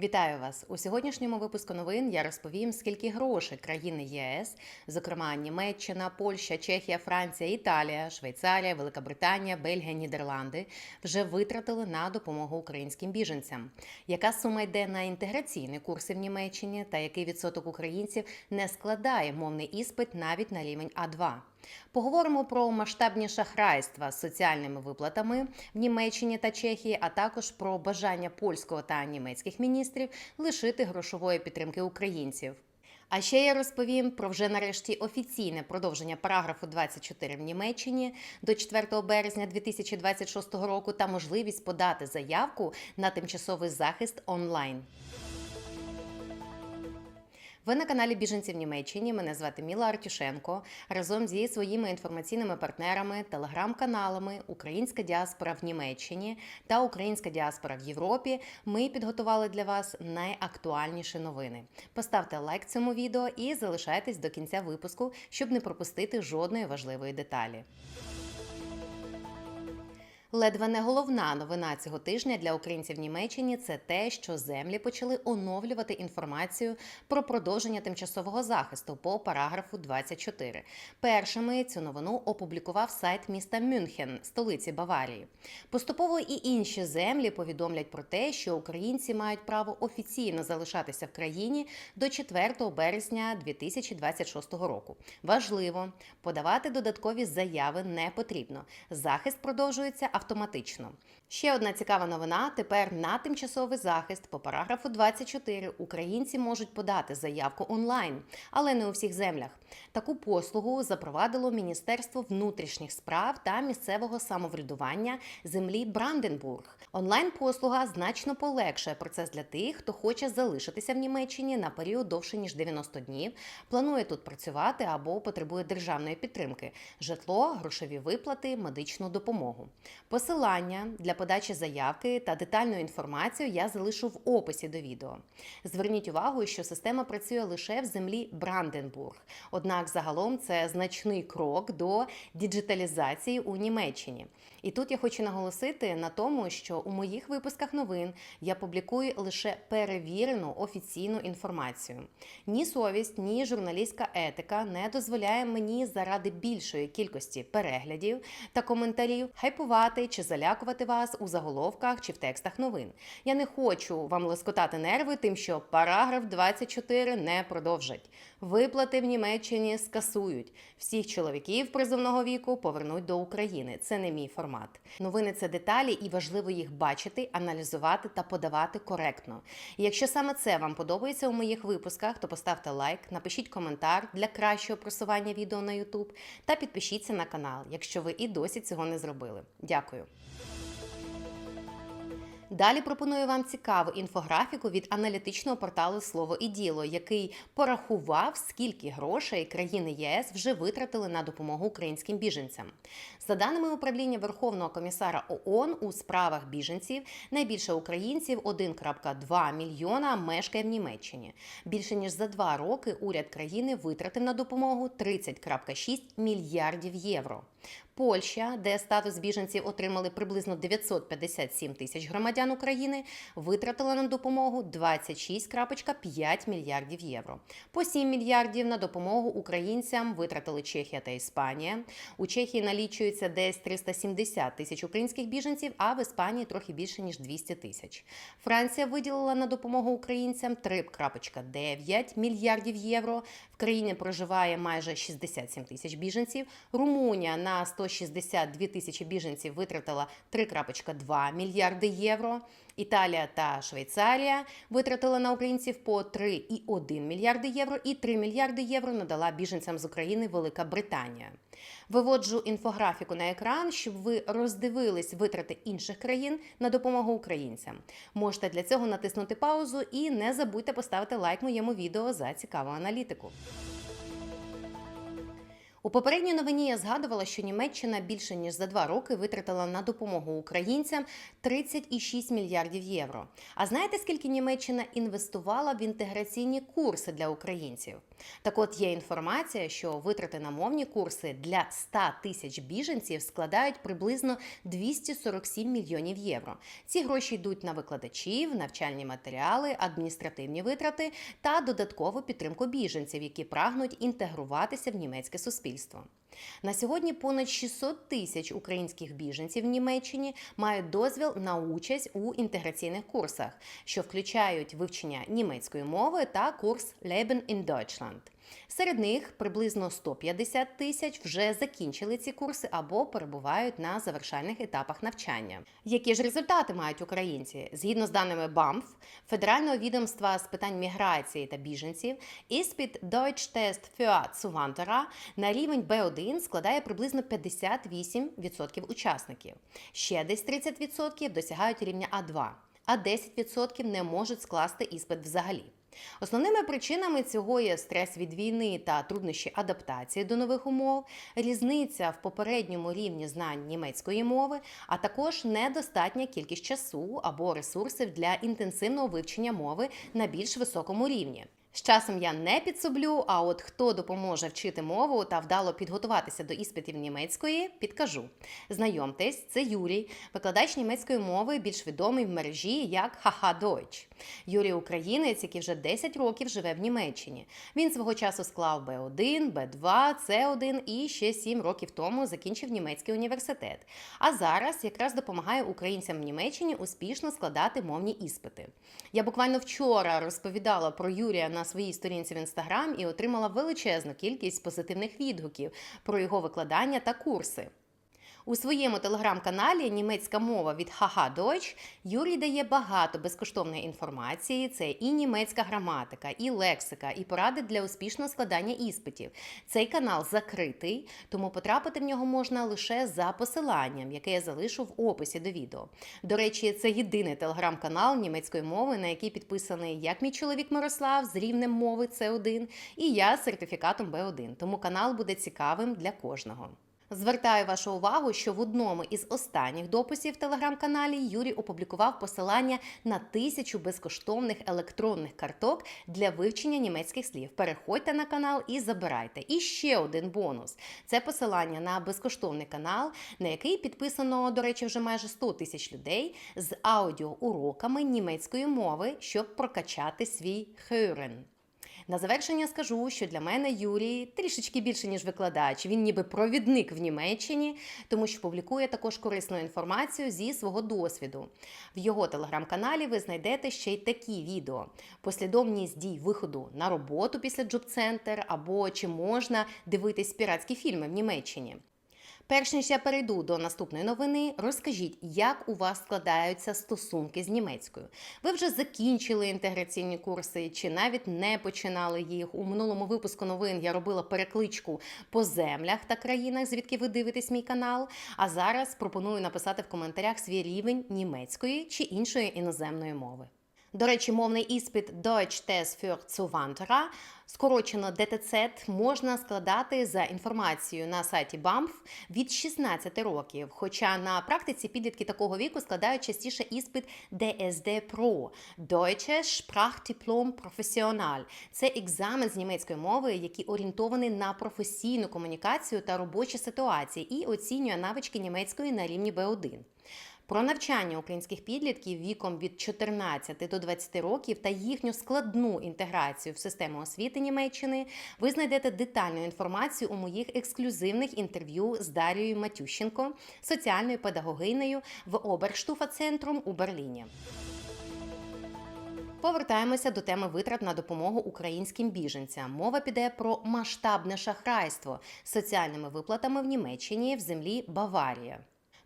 Вітаю вас у сьогоднішньому випуску новин. Я розповім, скільки грошей країни ЄС, зокрема Німеччина, Польща, Чехія, Франція, Італія, Швейцарія, Велика Британія, Бельгія, Нідерланди вже витратили на допомогу українським біженцям. Яка сума йде на інтеграційні курси в Німеччині, та який відсоток українців не складає мовний іспит навіть на рівень А2? Поговоримо про масштабні шахрайства з соціальними виплатами в Німеччині та Чехії, а також про бажання польського та німецьких міністрів лишити грошової підтримки українців. А ще я розповім про вже нарешті офіційне продовження параграфу 24 в Німеччині до 4 березня 2026 року та можливість подати заявку на тимчасовий захист онлайн. Ви на каналі Біженці в Німеччині. Мене звати Міла Артюшенко. Разом зі своїми інформаційними партнерами, телеграм-каналами Українська діаспора в Німеччині та Українська діаспора в Європі. Ми підготували для вас найактуальніші новини. Поставте лайк цьому відео і залишайтесь до кінця випуску, щоб не пропустити жодної важливої деталі. Ледве не головна новина цього тижня для українців в Німеччині це те, що землі почали оновлювати інформацію про продовження тимчасового захисту по параграфу 24. Першими цю новину опублікував сайт міста Мюнхен, столиці Баварії. Поступово і інші землі повідомлять про те, що українці мають право офіційно залишатися в країні до 4 березня 2026 року. Важливо подавати додаткові заяви не потрібно. Захист продовжується автоматично. Ще одна цікава новина: тепер на тимчасовий захист по параграфу 24 українці можуть подати заявку онлайн, але не у всіх землях. Таку послугу запровадило Міністерство внутрішніх справ та місцевого самоврядування землі Бранденбург. Онлайн-послуга значно полегшує процес для тих, хто хоче залишитися в Німеччині на період довше ніж 90 днів, планує тут працювати або потребує державної підтримки, житло, грошові виплати, медичну допомогу. Посилання для подачі заявки та детальну інформацію я залишу в описі до відео. Зверніть увагу, що система працює лише в землі Бранденбург. Однак загалом це значний крок до діджиталізації у Німеччині. І тут я хочу наголосити на тому, що у моїх випусках новин я публікую лише перевірену офіційну інформацію. Ні совість, ні журналістська етика не дозволяє мені заради більшої кількості переглядів та коментарів хайпувати чи залякувати вас у заголовках чи в текстах новин. Я не хочу вам лоскотати нерви, тим, що параграф 24 не продовжать. Виплати в Німеччині скасують. Всіх чоловіків призовного віку повернуть до України. Це не мій формат. Новини це деталі, і важливо їх бачити, аналізувати та подавати коректно. І якщо саме це вам подобається у моїх випусках, то поставте лайк, напишіть коментар для кращого просування відео на YouTube та підпишіться на канал, якщо ви і досі цього не зробили. Дякую. Далі пропоную вам цікаву інфографіку від аналітичного порталу Слово і діло, який порахував, скільки грошей країни єС вже витратили на допомогу українським біженцям. За даними управління Верховного комісара ООН у справах біженців, найбільше українців 1,2 мільйона мешкає в Німеччині. Більше ніж за два роки уряд країни витратив на допомогу 30,6 мільярдів євро. Польща, де статус біженців отримали приблизно 957 тисяч громадян України, витратила на допомогу 26,5 мільярдів євро. По 7 мільярдів на допомогу українцям витратили Чехія та Іспанія. У Чехії налічується десь 370 тисяч українських біженців, а в Іспанії трохи більше ніж 200 тисяч. Франція виділила на допомогу українцям 3,9 мільярдів євро. В країні проживає майже 67 тисяч біженців. Румунія на 162 тисячі біженців витратила 3,2 мільярди євро. Італія та Швейцарія витратили на українців по 3,1 мільярди євро, і 3 мільярди євро надала біженцям з України Велика Британія. Виводжу інфографіку на екран, щоб ви роздивились витрати інших країн на допомогу українцям. Можете для цього натиснути паузу і не забудьте поставити лайк моєму відео за цікаву аналітику. У попередній новині я згадувала, що Німеччина більше ніж за два роки витратила на допомогу українцям 30,6 мільярдів євро. А знаєте, скільки Німеччина інвестувала в інтеграційні курси для українців? Так от є інформація, що витрати на мовні курси для 100 тисяч біженців складають приблизно 247 мільйонів євро. Ці гроші йдуть на викладачів, навчальні матеріали, адміністративні витрати та додаткову підтримку біженців, які прагнуть інтегруватися в німецьке суспільство суспільство. На сьогодні понад 600 тисяч українських біженців в Німеччині мають дозвіл на участь у інтеграційних курсах, що включають вивчення німецької мови та курс Leben in Deutschland. Серед них приблизно 150 тисяч вже закінчили ці курси або перебувають на завершальних етапах навчання. Які ж результати мають українці? Згідно з даними БАМФ, Федерального відомства з питань міграції та біженців, іспит Deutsch Test für Zuwanderer на рівень B1 складає приблизно 58% учасників. Ще десь 30% досягають рівня А2, а 10% не можуть скласти іспит взагалі. Основними причинами цього є стрес від війни та труднощі адаптації до нових умов, різниця в попередньому рівні знань німецької мови, а також недостатня кількість часу або ресурсів для інтенсивного вивчення мови на більш високому рівні. З часом я не підсоблю, а от хто допоможе вчити мову та вдало підготуватися до іспитів німецької, підкажу. Знайомтесь, це Юрій, викладач німецької мови, більш відомий в мережі як Хаха Deutsch. Юрій українець, який вже 10 років живе в Німеччині. Він свого часу склав Б1, Б2, С1 і ще 7 років тому закінчив німецький університет. А зараз якраз допомагає українцям в Німеччині успішно складати мовні іспити. Я буквально вчора розповідала про Юрія на своїй сторінці в інстаграм і отримала величезну кількість позитивних відгуків про його викладання та курси. У своєму телеграм-каналі Німецька мова від Haha Deutsch Юрій дає багато безкоштовної інформації. Це і німецька граматика, і лексика, і поради для успішного складання іспитів. Цей канал закритий, тому потрапити в нього можна лише за посиланням, яке я залишу в описі до відео. До речі, це єдиний телеграм-канал німецької мови, на який підписаний як мій чоловік Мирослав з рівнем мови С1, і я з сертифікатом Б1. Тому канал буде цікавим для кожного. Звертаю вашу увагу, що в одному із останніх дописів в телеграм-каналі Юрій опублікував посилання на тисячу безкоштовних електронних карток для вивчення німецьких слів. Переходьте на канал і забирайте. І ще один бонус: це посилання на безкоштовний канал, на який підписано, до речі, вже майже 100 тисяч людей з аудіоуроками німецької мови, щоб прокачати свій хюрен. На завершення скажу, що для мене Юрій трішечки більше ніж викладач. Він ніби провідник в Німеччині, тому що публікує також корисну інформацію зі свого досвіду. В його телеграм-каналі ви знайдете ще й такі відео: послідовність дій виходу на роботу після джоб-центр або чи можна дивитись піратські фільми в Німеччині. Перш ніж я перейду до наступної новини, розкажіть, як у вас складаються стосунки з німецькою. Ви вже закінчили інтеграційні курси, чи навіть не починали їх. У минулому випуску новин я робила перекличку по землях та країнах, звідки ви дивитесь мій канал. А зараз пропоную написати в коментарях свій рівень німецької чи іншої іноземної мови. До речі, мовний іспит Deutsch Test für Zuwanderer, скорочено ДТЦ, можна складати за інформацією на сайті BAMF від 16 років. Хоча на практиці підлітки такого віку складають частіше іспит DSD Pro – Deutsche Sprachdiplom Professional. Це екзамен з німецької мови, який орієнтований на професійну комунікацію та робочі ситуації і оцінює навички німецької на рівні B1. Про навчання українських підлітків віком від 14 до 20 років та їхню складну інтеграцію в систему освіти Німеччини ви знайдете детальну інформацію у моїх ексклюзивних інтерв'ю з Дарією Матющенко, соціальною педагогинею в Оберштуфа Центрум у Берліні. Повертаємося до теми витрат на допомогу українським біженцям. Мова піде про масштабне шахрайство з соціальними виплатами в Німеччині в землі Баварія.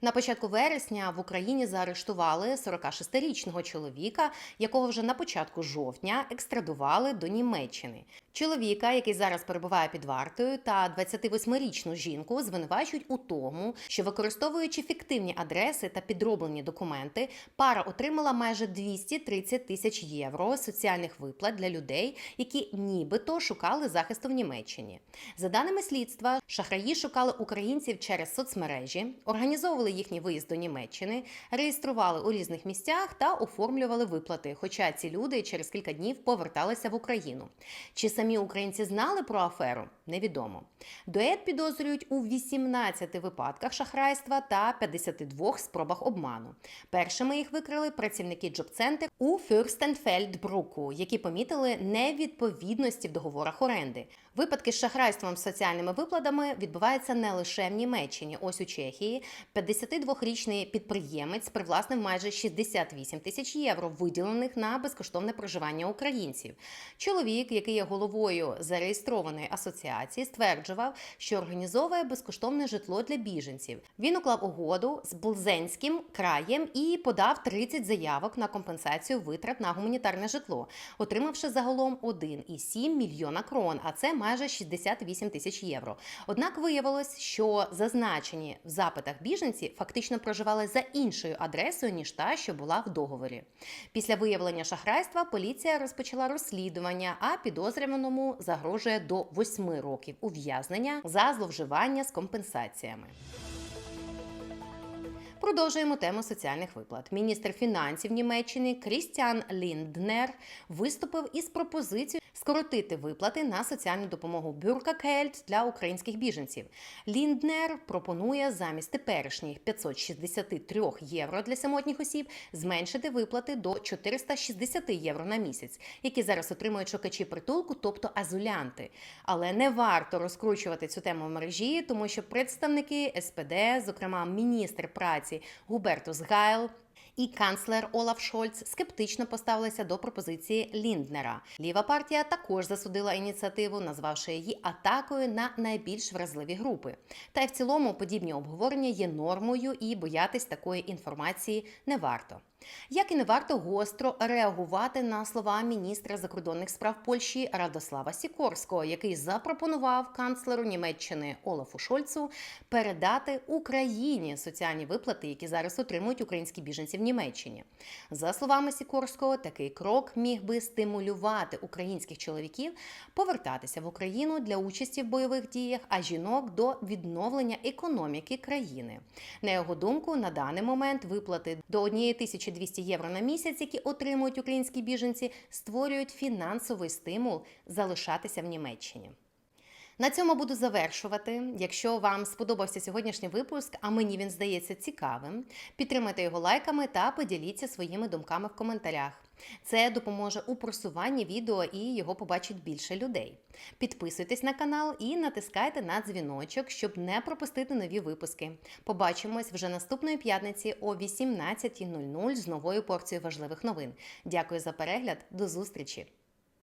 На початку вересня в Україні заарештували 46-річного чоловіка, якого вже на початку жовтня екстрадували до Німеччини. Чоловіка, який зараз перебуває під вартою, та 28-річну жінку звинувачують у тому, що використовуючи фіктивні адреси та підроблені документи, пара отримала майже 230 тисяч євро соціальних виплат для людей, які нібито шукали захисту в Німеччині. За даними слідства, шахраї шукали українців через соцмережі, організовували їхній виїзд до Німеччини, реєстрували у різних місцях та оформлювали виплати. Хоча ці люди через кілька днів поверталися в Україну. Чи самі українці знали про аферу? Невідомо. Дует підозрюють у 18 випадках шахрайства та 52 спробах обману. Першими їх викрили працівники джоб-центр у Фюрстенфельдбруку, які помітили невідповідності в договорах оренди. Випадки з шахрайством з соціальними виплатами відбуваються не лише в Німеччині. Ось у Чехії 52-річний підприємець привласнив майже 68 тисяч євро, виділених на безкоштовне проживання українців. Чоловік, який є головою зареєстрованої асоціації, стверджував, що організовує безкоштовне житло для біженців. Він уклав угоду з Булзенським краєм і подав 30 заявок на компенсацію витрат на гуманітарне житло, отримавши загалом 1,7 мільйона крон, а це майже 68 тисяч євро. Однак виявилось, що зазначені в запитах біженці фактично проживали за іншою адресою ніж та, що була в договорі. Після виявлення шахрайства поліція розпочала розслідування, а підозрюваному загрожує до 8 років ув'язнення за зловживання з компенсаціями. Продовжуємо тему соціальних виплат. Міністр фінансів Німеччини Крістіан Лінднер виступив із пропозицією скоротити виплати на соціальну допомогу Бюркакельт для українських біженців. Лінднер пропонує замість теперішніх 563 євро для самотніх осіб зменшити виплати до 460 євро на місяць, які зараз отримують шукачі притулку, тобто азулянти. Але не варто розкручувати цю тему в мережі, тому що представники СПД, зокрема міністр праці Губертус Гайл, і канцлер Олаф Шольц скептично поставилися до пропозиції Лінднера. Ліва партія також засудила ініціативу, назвавши її атакою на найбільш вразливі групи. Та й в цілому подібні обговорення є нормою, і боятись такої інформації не варто. Як і не варто гостро реагувати на слова міністра закордонних справ Польщі Радослава Сікорського, який запропонував канцлеру Німеччини Олафу Шольцу передати Україні соціальні виплати, які зараз отримують українські біженці в Німеччині. За словами Сікорського, такий крок міг би стимулювати українських чоловіків повертатися в Україну для участі в бойових діях, а жінок до відновлення економіки країни. На його думку, на даний момент виплати до 1200 євро на місяць, які отримують українські біженці, створюють фінансовий стимул залишатися в Німеччині. На цьому буду завершувати. Якщо вам сподобався сьогоднішній випуск, а мені він здається цікавим, підтримайте його лайками та поділіться своїми думками в коментарях. Це допоможе у просуванні відео і його побачить більше людей. Підписуйтесь на канал і натискайте на дзвіночок, щоб не пропустити нові випуски. Побачимось вже наступної п'ятниці о 18.00 з новою порцією важливих новин. Дякую за перегляд, до зустрічі!